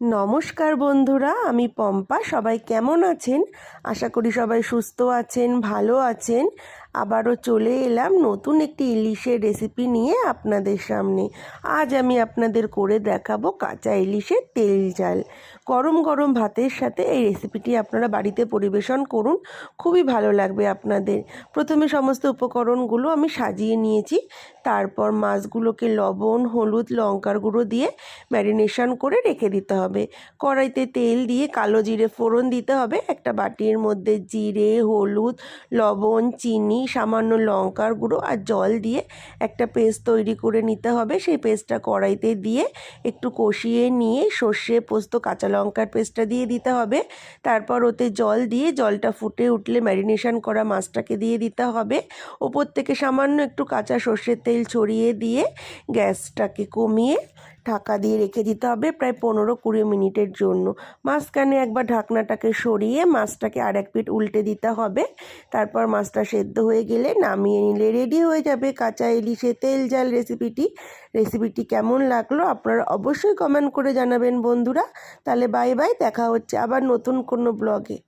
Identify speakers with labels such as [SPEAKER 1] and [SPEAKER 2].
[SPEAKER 1] নমস্কার বন্ধুরা, আমি পম্পা। সবাই কেমন আছেন? আশা করি সবাই সুস্থ আছেন, ভালো আছেন। আবারও চলে এলাম নতুন একটি ইলিশের রেসিপি নিয়ে আপনাদের সামনে। আজ আমি আপনাদের করে দেখাবো কাঁচা ইলিশের তেল ঝাল। গরম গরম ভাতের সাথে এই রেসিপিটি আপনারা বাড়িতে পরিবেশন করুন, খুবই ভালো লাগবে আপনাদের। প্রথমে সমস্ত উপকরণগুলো আমি সাজিয়ে নিয়েছি। তারপর মাছগুলোকে লবণ, হলুদ, লঙ্কার গুঁড়ো দিয়ে ম্যারিনেশন করে রেখে দিতে হবে। কড়াইতে তেল দিয়ে কালো জিরে ফোড়ন দিতে হবে। একটা বাটির মধ্যে জিরে, হলুদ, লবণ, চিনি, সামান্য লঙ্কার গুঁড়ো আর জল দিয়ে একটা পেস্ট তৈরি করে নিতে হবে। সেই পেস্টটা কড়াইতে দিয়ে একটু কষিয়ে নিয়ে সর্ষে, পোস্ত, কাঁচা লঙ্কার পেস্টটা দিয়ে দিতে হবে। তারপর ওতে জল দিয়ে জলটা ফুটে উঠলে ম্যারিনেশন করা মাছটাকে দিয়ে দিতে হবে। ওপর থেকে সামান্য একটু কাঁচা সর্ষের তেল ছড়িয়ে দিয়ে গ্যাসটাকে কমিয়ে ঢাকা দিয়ে রেখে দিতে হবে প্রায় পনেরো কুড়ি মিনিটের জন্য। মাঝখানে একবার ঢাকনাটাকে সরিয়ে মাছটাকে আর এক পিঠ উল্টে দিতে হবে। তারপর মাছটা সেদ্ধ হয়ে গেলে নামিয়ে নিলে রেডি হয়ে যাবে কাঁচা ইলিশে তেল জাল রেসিপিটি। রেসিপিটি কেমন লাগল আপনারা অবশ্যই কমেন্ট করে জানাবেন বন্ধুরা। তাহলে বাই বাই, দেখা হচ্ছে আবার নতুন কোনো ব্লগে।